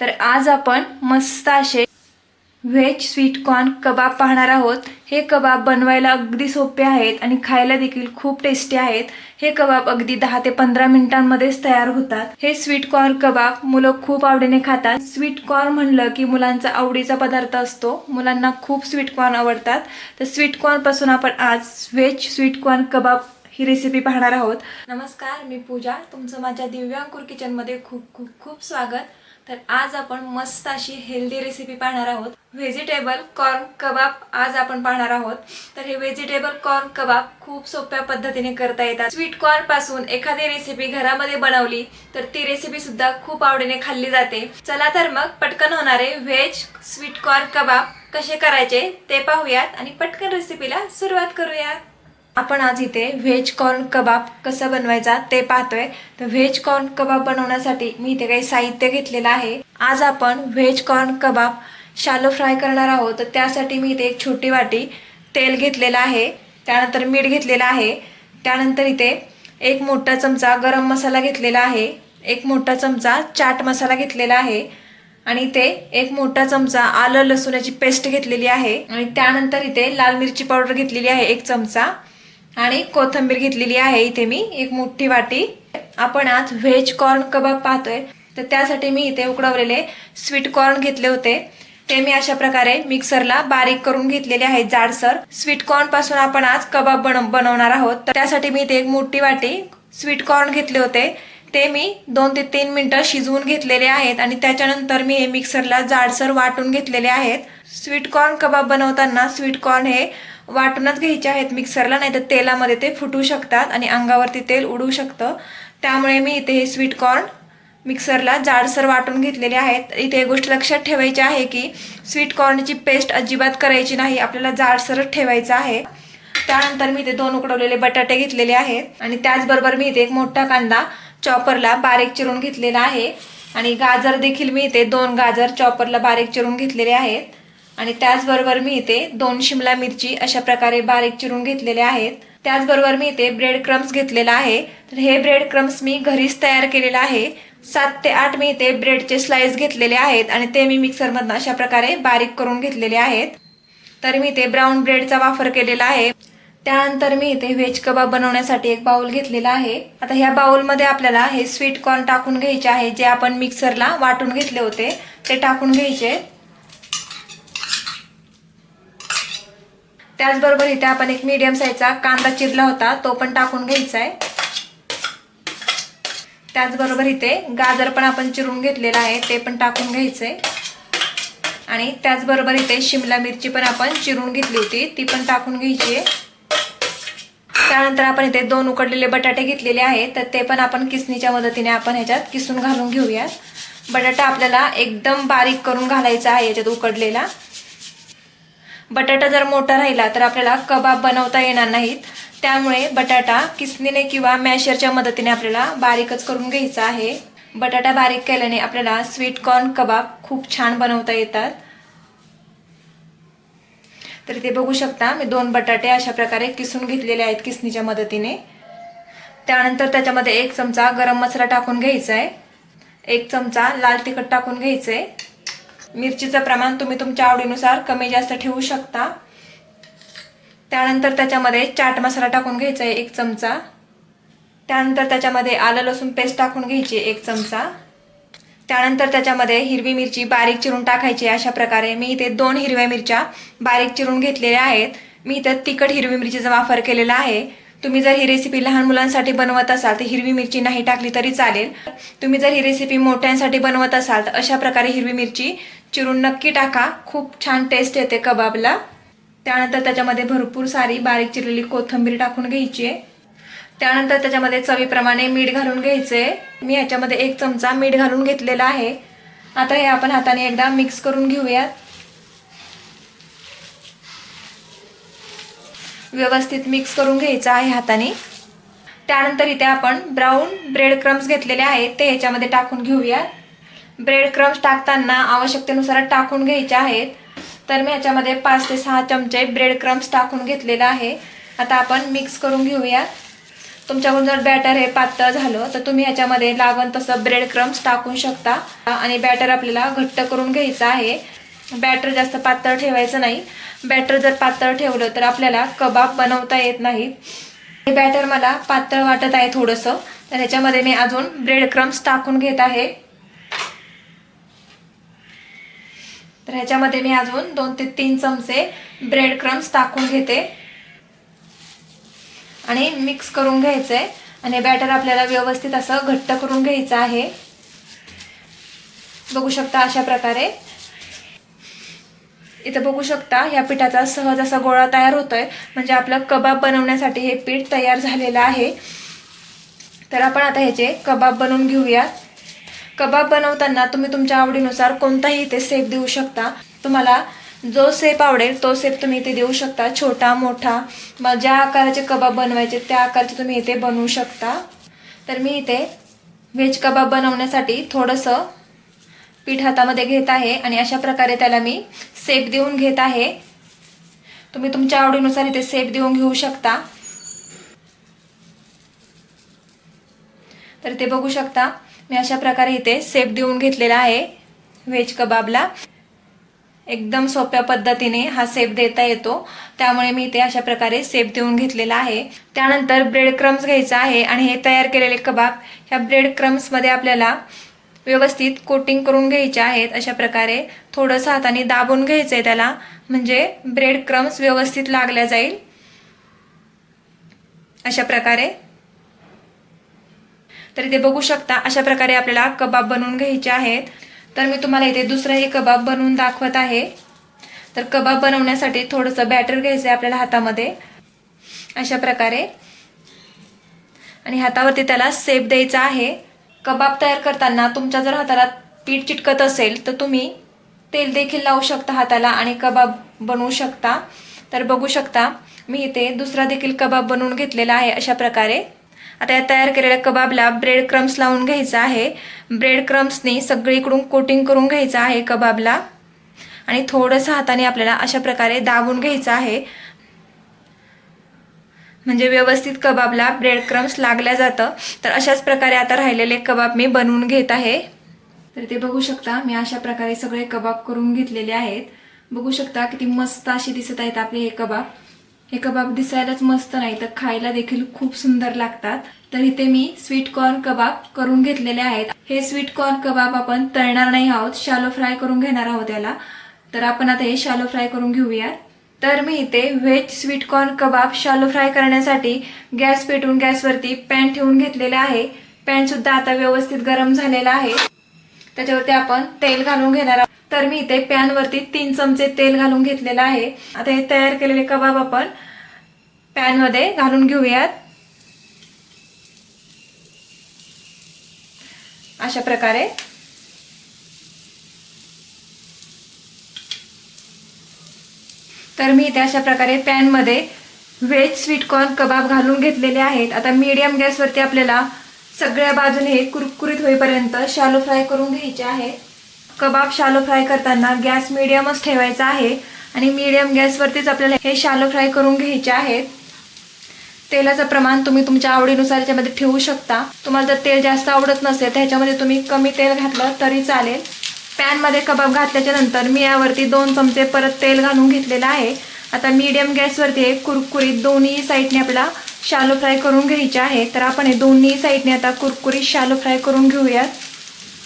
तर आज आपण मस्त असे व्हेज स्वीट कॉर्न कबाब पाहणार आहोत. हे कबाब बनवायला अगदी सोपे आहेत आणि खायला देखील खूप टेस्टी आहेत. हे कबाब अगदी दहा ते पंधरा मिनिटांमध्येच तयार होतात. हे स्वीट कॉर्न कबाब मुलं खूप आवडीने खातात. स्वीट कॉर्न म्हणलं की मुलांचा आवडीचा पदार्थ असतो. मुलांना खूप स्वीट कॉर्न आवडतात. तर स्वीट कॉर्नपासून आपण आज व्हेज स्वीट कॉर्न कबाब ही रेसिपी पाहणार आहोत. नमस्कार मी पूजा. तुमचं माझ्या दिव्यांकुर किचनमध्ये खूप खूप खूप स्वागत. तर आज आपण मस्त अशी हेल्दी रेसिपी पाहणार आहोत. व्हेजिटेबल कॉर्न कबाब आज आपण पाहणार आहोत. तर हे व्हेजिटेबल कॉर्न कबाब खूप सोप्या पद्धतीने करता येतात. स्वीट कॉर्नपासून एखादी रेसिपी घरामध्ये बनवली तर ती रेसिपी सुद्धा खूप आवडीने खाल्ली जाते. चला तर मग पटकन होणारे व्हेज स्वीट कॉर्न कबाब कसे करायचे ते पाहूयात आणि पटकन रेसिपीला सुरुवात करूयात. आपण आज इथे व्हेज कॉर्न कबाब कसं बनवायचा ते पाहतोय. तर व्हेज कॉर्न कबाब बनवण्यासाठी मी इथे काही साहित्य घेतलेलं आहे. आज आपण veg corn kebab shallow fry करणार आहोत. तर त्यासाठी मी इथे एक छोटी वाटी तेल घेतलेलं आहे. त्यानंतर मीठ घेतलेलं आहे. त्यानंतर इथे एक मोठा चमचा गरम मसाला घेतलेला आहे. एक मोठा चमचा चाट मसाला घेतलेला आहे. आणि इथे एक मोठा चमचा आलं लसूणाची पेस्ट घेतलेली आहे. आणि त्यानंतर इथे लाल मिरची पावडर घेतलेली आहे एक चमचा. आणि कोथिंबीर घेतलेली आहे इथे मी एक मोठी वाटी. आपण आज व्हेज कॉर्न कबाब पाहतोय. तर त्यासाठी मी इथे उकडवलेले स्वीट कॉर्न घेतले होते. ते मी अशा प्रकारे मिक्सरला बारीक करून घेतलेले आहे जाडसर. स्वीट कॉर्नपासून आपण आज कबाब बन बनवणार आहोत. तर त्यासाठी मी इथे एक मोठी वाटी स्वीट कॉर्न घेतले होते. ते मी दोन ते तीन मिनटं शिजवून घेतलेले आहेत आणि त्याच्यानंतर मी हे मिक्सरला जाडसर वाटून घेतलेले आहेत. स्वीट कॉर्न कबाब बनवताना स्वीट कॉर्न हे वाटूनच घ्यायचे आहेत मिक्सरला नाही तर तेलामध्ये ते फुटू शकतात आणि अंगावरती तेल उडू शकतं. त्यामुळे मी इथे हे स्वीट कॉर्न मिक्सरला जाडसर वाटून घेतलेले आहेत. इथे एक गोष्ट लक्षात ठेवायची आहे की स्वीट कॉर्नची पेस्ट अजिबात करायची नाही आपल्याला जाडसरच ठेवायचं आहे. त्यानंतर मी इथे दोन उकडवलेले बटाटे घेतलेले आहेत आणि त्याचबरोबर मी इथे एक मोठा कांदा चॉपरला बारीक चिरून घेतलेला आहे. आणि गाजर देखील मी इथे दोन गाजर चॉपरला बारीक चिरून घेतलेले आहेत. आणि त्याचबरोबर मी इथे दोन शिमला मिरची अशा प्रकारे बारीक चिरून घेतलेले आहेत. त्याचबरोबर मी इथे ब्रेड क्रम्स घेतलेला आहे. तर हे ब्रेड क्रम्स मी घरीच तयार केलेलं आहे. सात ते आठ मी इथे ब्रेडचे स्लाइस घेतलेले आहेत आणि ते मी मिक्सरमधनं अशा प्रकारे बारीक करून घेतलेले आहेत. तर मी इथे ब्राऊन ब्रेडचा वापर केलेला आहे. त्यानंतर मी इथे व्हेज कबाब बनवण्यासाठी एक बाउल घेतलेला आहे. आता ह्या बाउलमध्ये आपल्याला हे स्वीट कॉर्न टाकून घ्यायचे आहे जे आपण मिक्सरला वाटून घेतले होते. ते टाकून घ्यायचे. त्याचबरोबर इथे आपण एक मीडियम साईजचा कांदा चिरला होता तो पण टाकून घ्यायचा आहे त्याचबरोबर इथे गाजर पण आपण चिरून घेतलेला आहे ते पण टाकून घ्यायचंय. आणि त्याचबरोबर इथे शिमला मिरची पण आपण चिरून घेतली होती ती पण टाकून घ्यायची आहे त्यानंतर आपण इथे दोन उकडलेले बटाटे घेतलेले आहेत तर ते पण आपण किसणीच्या मदतीने आपण ह्याच्यात किसून घालून घेऊयात बटाटा आपल्याला एकदम बारीक करून घालायचा आहे याच्यात उकडलेला. बटाटा जर मोठा राहिला तर आपल्याला कबाब बनवता येणार नाहीत. त्यामुळे बटाटा किसनीने किंवा मॅशरच्या मदतीने आपल्याला बारीकच करून घ्यायचा आहे. बटाटा बारीक केल्याने आपल्याला स्वीट कॉर्न कबाब खूप छान बनवता येतात. तर ते बघू शकता मी दोन बटाटे अशा प्रकारे किसून घेतलेले आहेत किसनीच्या मदतीने. त्यानंतर त्याच्यामध्ये एक चमचा गरम मसाला टाकून घ्यायचा आहे. एक चमचा लाल तिखट टाकून घ्यायचं आहे. मिरचीचं प्रमाण तुम्ही तुमच्या आवडीनुसार कमी जास्त ठेवू शकता. त्यानंतर त्याच्यामध्ये चाट मसाला टाकून घ्यायचा आहे एक चमचा. त्यानंतर त्याच्यामध्ये आलं लसूण पेस्ट टाकून घ्यायची एक चमचा. त्यानंतर त्याच्यामध्ये हिरवी मिरची बारीक चिरून टाकायची अशा प्रकारे. मी इथे दोन हिरव्या मिरच्या बारीक चिरून घेतलेल्या आहेत. मी इथं तिखट हिरवी मिरचीचा वापर केलेला आहे. तुम्ही जर ही रेसिपी लहान मुलांसाठी बनवत असाल तर हिरवी मिरची नाही टाकली तरी चालेल. तुम्ही जर ही रेसिपी मोठ्यांसाठी बनवत असाल तर अशा प्रकारे हिरवी मिरची चिरून नक्की टाका. खूप छान टेस्ट येते कबाबला. त्यानंतर त्याच्यामध्ये भरपूर सारी बारीक चिरलेली कोथिंबीर टाकून घ्यायची आहे. त्यानंतर त्याच्यामध्ये चवीप्रमाणे मीठ घालून घ्यायचे मी ह्याच्यामध्ये एक चमचा मीठ घालून घेतलेला आहे. आता हे आपण हाताने एकदा मिक्स करून घेऊयात. व्यवस्थित मिक्स करून घ्यायचं आहे हाताने. त्यानंतर इथे आपण ब्राऊन ब्रेड क्रम्स घेतलेले आहेत. ते ह्याच्यामध्ये टाकून घेऊयात. ब्रेड क्रम्स टाकताना आवश्यकतेनुसार टाकून घ्यायचे आहेत. तर मी ह्याच्यामध्ये पाच ते सहा चमचे ब्रेड क्रम्स टाकून घेतलेला आहे. आता आपण मिक्स करून घेऊया. तुमच्याकडून जर बॅटर हे पातळ झालं तर तुम्ही ह्याच्यामध्ये लागण तसं ब्रेड क्रम्स टाकू शकता. आणि बॅटर आपल्याला घट्ट करून घ्यायचं आहे. बॅटर जास्त पातळ ठेवायचं नाही. बॅटर जर पातळ ठेवलं तर आपल्याला कबाब बनवता येत नाहीत हे बॅटर मला पातळ वाटत आहे थोडंसं. तर ह्याच्यामध्ये मी अजून ब्रेड क्रम्स टाकून घेत आहे. तर ह्याच्यामध्ये मी अजून दोन ते तीन चमचे ब्रेड क्रम्स टाकून घेते. आणि मिक्स करून घ्यायचं आहे आणि बॅटर आपल्याला व्यवस्थित असं घट्ट करून घ्यायचं आहे. बघू शकता अशा प्रकारे. इथं बघू शकता ह्या पिठाचा सहज असा गोळा तयार होतोय. म्हणजे आपलं कबाब बनवण्यासाठी हे पीठ तयार झालेलं आहे. तर आपण आता ह्याचे कबाब बनवून घेऊयात. कबाब बनवताना तुम्ही तुमच्या आवडीनुसार कोणताही इथे सेप देऊ शकता. तुम्हाला जो सेप आवडेल तो सेप तुम्ही इथे देऊ शकता. छोटा मोठा मग ज्या आकाराचे कबाब बनवायचे त्या आकाराचे तुम्ही इथे बनवू शकता. तर मी इथे व्हेज कबाब बनवण्यासाठी थोडंसं पीठ हातामध्ये घेत आहे आणि अशा प्रकारे त्याला मी सेप देऊन घेत आहे. तुम्ही तुमच्या आवडीनुसार इथे सेप देऊन घेऊ शकता. तर ते बघू शकता. मी अशा प्रकारे इथे सेप देऊन घेतलेला आहे. व्हेज कबाबला एकदम सोप्या पद्धतीने हा सेप देता येतो. त्यामुळे मी इथे अशा प्रकारे सेप देऊन घेतलेला आहे. त्यानंतर ब्रेड क्रम्स घ्यायचा आहे आणि हे तयार केलेले कबाब ह्या ब्रेड क्रम्समध्ये आपल्याला व्यवस्थित कोटिंग करून घ्यायचे आहेत. अशा प्रकारे थोडंसं हाताने दाबून घ्यायचं आहे त्याला. म्हणजे ब्रेड क्रम्स व्यवस्थित लागल्या जाईल. अशा प्रकारे तर इथे बघू शकता अशा प्रकारे आपल्याला कबाब बनवून घ्यायचे आहेत. तर मी तुम्हाला इथे दुसरंही कबाब बनवून दाखवत आहे. तर कबाब बनवण्यासाठी थोडंसं बॅटर घ्यायचं आहे आपल्याला हातामध्ये. अशा प्रकारे. आणि हातावरती त्याला सेप द्यायचा आहे. कबाब तयार करताना तुमच्या जर हाताला पीठ चिटकत असेल तर तुम्ही तेल देखील लावू शकता हाताला आणि कबाब बनवू शकता. तर बघू शकता मी इथे दुसरा देखील कबाब बनवून घेतलेला आहे अशा प्रकारे. आता या तयार केलेल्या कबाबला ब्रेड क्रम्स लावून घ्यायचा आहे. ब्रेड क्रम्सनी सगळीकडून कोटिंग करून घ्यायचं आहे कबाबला. आणि थोडंसं हाताने आपल्याला अशा प्रकारे दाबून घ्यायचं आहे. म्हणजे व्यवस्थित कबाबला ब्रेड क्रम्स लागल्या जातं. तर अशाच प्रकारे आता राहिलेले कबाब मी बनवून घेत आहे. तर ते बघू शकता मी अशा प्रकारे सगळे कबाब करून घेतलेले आहेत. बघू शकता किती मस्त अशी दिसत आहेत आपले हे कबाब. हे कबाब दिसायलाच मस्त नाही तर खायला देखील खूप सुंदर लागतात. तर इथे मी स्वीट कॉर्न कबाब करून घेतलेले आहेत. हे स्वीट कॉर्न कबाब आपण तळणार नाही आहोत शालो फ्राय करून घेणार आहोत याला. तर आपण आता हे शालो फ्राय करून घेऊया. तर मी इथे veg sweet corn kebab shallow fry करण्यासाठी गॅस पेटवून गॅसवरती पॅन ठेवून घेतलेले आहे. पॅन सुद्धा आता व्यवस्थित गरम झालेला आहे. त्याच्यावरती आपण तेल घालून घेणार आहोत. तर मी इथे पॅनवरती तीन चमचे तेल घालून घेतलेलं आहे. आता हे तयार केलेले कबाब आपण पॅनमध्ये घालून घेऊयात. अशा प्रकारे. तर मी इथे अशा प्रकारे पॅनमध्ये व्हेज स्वीट कॉर्न कबाब घालून घेतलेले आहेत. आता मीडियम गॅसवरती आपल्याला सगळ्या बाजूने कुरकुरीत होईपर्यंत शालो फ्राय करून घ्यायचे आहे. कबाब शालो फ्राय करताना गॅस मिडियमच ठेवायचा आहे. आणि मीडियम गॅसवरतीच आपल्याला हे शालो फ्राय करून घ्यायचे आहेत तेलाचं प्रमाण तुम्ही तुमच्या आवडीनुसार याच्यामध्ये ठेवू शकता. तुम्हाला जर तेल जास्त आवडत नसेल तर ह्याच्यामध्ये तुम्ही कमी तेल घातलं तरी चालेल. पॅनमध्ये कबाब घातल्याच्या नंतर मी यावरती दोन चमचे परत तेल घालून घेतलेलं आहे. आता मीडियम गॅसवरती हे कुरकुरीत दोन्ही साईडने आपला शालो फ्राय करून घ्यायचे आहे. तर आपण हे दोन्ही साईडने आता कुरकुरीत शालो फ्राय करून घेऊयात.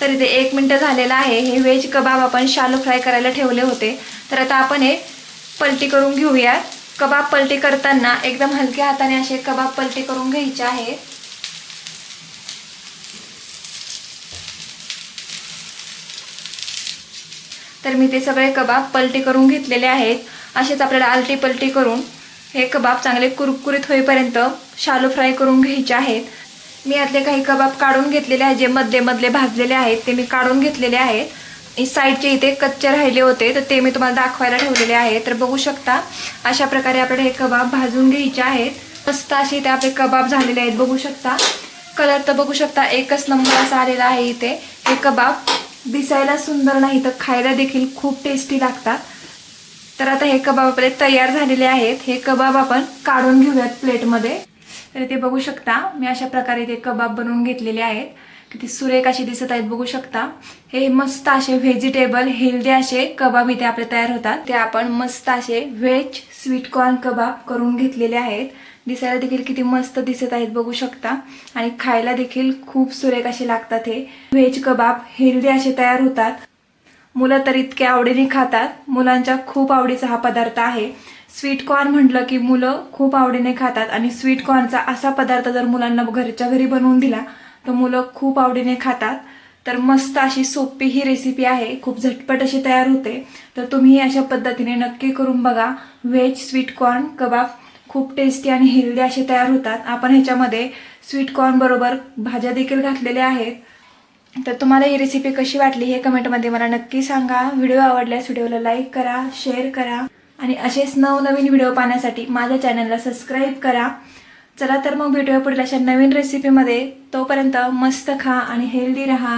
तर इथे एक मिनटं झालेलं आहे. हे व्हेज कबाब आपण शालो फ्राय करायला ठेवले होते. तर आता आपण हे पलटी करून घेऊयात. कबाब पलटी करताना एकदम हलक्या हाताने असे कबाब पलटी करून घ्यायचे आहे. तर मी ते सगळे कबाब पलटी करून घेतलेले आहेत. असेच आपल्याला आलटी पलटी करून हे कबाब चांगले कुरकुरीत होईपर्यंत शालो फ्राय करून घ्यायचे आहेत. मी यातले काही कबाब काढून घेतलेले आहेत जे मधले मधले भाजलेले आहेत ते मी काढून घेतलेले आहेत. साईडचे इथे कच्चे राहिले होते तर ते मी तुम्हाला दाखवायला ठेवलेले आहे. तर बघू शकता अशा प्रकारे आपल्याला हे कबाब भाजून घ्यायचे आहेत. मस्त असे इथे आपले कबाब झालेले आहेत बघू शकता. कलर तर बघू शकता एकच नंबर असा आलेला आहे इथे. हे कबाब दिसायला सुंदर नाही तर खायला देखील खूप टेस्टी लागतात. तर आता हे कबाब आपले तयार झालेले आहेत. हे कबाब आपण काढून घेऊयात प्लेटमध्ये तर ते बघू शकता. मी अशा प्रकारे ते कबाब बनवून घेतलेले आहेत. किती सुरेख असे दिसत आहेत बघू शकता. हे मस्त असे व्हेजिटेबल हेल्दी असे कबाब इथे आपले तयार होतात. ते आपण मस्त असे व्हेज स्वीट कॉर्न कबाब करून घेतलेले आहेत. दिसायला देखील किती मस्त दिसत आहेत बघू शकता. आणि खायला देखील खूप सुरेख असे लागतात हे. व्हेज कबाब हेल्दी असे तयार होतात. मुलं तर इतके आवडीने खातात. मुलांच्या खूप आवडीचा हा पदार्थ आहे. स्वीट कॉर्न म्हटलं की मुलं खूप आवडीने खातात आणि स्वीट कॉर्नचा असा पदार्थ जर मुलांना घरच्या घरी बनवून दिला तर मुलं खूप आवडीने खातात. तर मस्त अशी सोपी ही रेसिपी आहे. खूप झटपट अशी तयार होते. तर तुम्ही अशा पद्धतीने नक्की करून बघा. व्हेज स्वीट कॉर्न कबाब खूप टेस्टी आणि हेल्दी असे तयार होतात. आपण ह्याच्यामध्ये स्वीट कॉर्न बरोबर भाज्या देखील घातलेल्या आहेत. तर तुम्हाला ही रेसिपी कशी वाटली हे कमेंटमध्ये मला नक्की सांगा. व्हिडिओ आवडल्यास व्हिडिओला लाईक करा शेअर करा. आणि असेच नवनवीन व्हिडिओ पाहण्यासाठी माझ्या चॅनलला सबस्क्राईब करा. चला तर मग भेटूया पुढल्या अशा नवीन रेसिपीमध्ये तोपर्यंत मस्त खा आणि हेल्दी रहा.